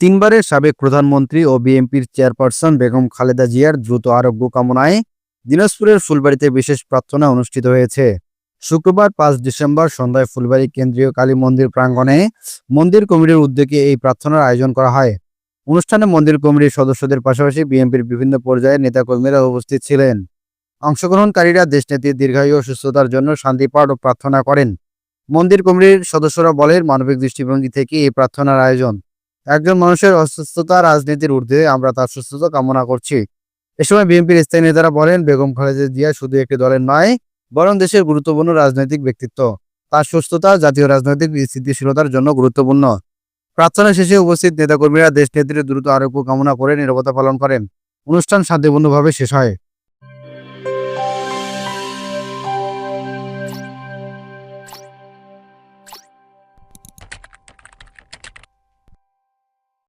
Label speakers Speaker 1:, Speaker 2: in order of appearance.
Speaker 1: তিনবারের সাবেক প্রধানমন্ত্রী ও বিএনপির চেয়ারপারসন বেগম খালেদা জিয়ার দ্রুত আরোগ্য কামনায় দিনাজপুরের ফুলবাড়িতে বিশেষ প্রার্থনা অনুষ্ঠিত হয়েছে। শুক্রবার পাঁচ ডিসেম্বর সন্ধ্যায় ফুলবাড়ি কেন্দ্রীয় কালী মন্দির প্রাঙ্গণে মন্দির কমিটির উদ্যোগে এই প্রার্থনার আয়োজন করা হয়। অনুষ্ঠানে মন্দির কমিটির সদস্যদের পাশাপাশি বিএনপির বিভিন্ন পর্যায়ের নেতাকর্মীরা উপস্থিত ছিলেন। অংশগ্রহণকারীরা দেশনেত্রীর দীর্ঘায়ু ও সুস্থতার জন্য শান্তি পাঠ ও প্রার্থনা করেন। মন্দির কমিটির সদস্যরা বলেন, মানবিক দৃষ্টিভঙ্গি থেকে এই প্রার্থনার আয়োজন একজন মানুষের অসুস্থতা রাজনীতির ঊর্ধ্বে আমরা তার সুস্থতা কামনা করছি। এ সময় বিএনপির স্থায়ী নেতারা বলেন, বেগম খালেদা জিয়া শুধু একটি দলের নয়, বরং দেশের গুরুত্বপূর্ণ রাজনৈতিক ব্যক্তিত্ব। তার সুস্থতা জাতীয় রাজনৈতিক স্থিতিশীলতার জন্য গুরুত্বপূর্ণ। প্রার্থনা শেষে উপস্থিত নেতাকর্মীরা দেশ নেত্রীর দ্রুত আরোগ্য কামনা করে নিরবতা পালন করেন। অনুষ্ঠান শান্তিপূর্ণভাবে শেষ হয়।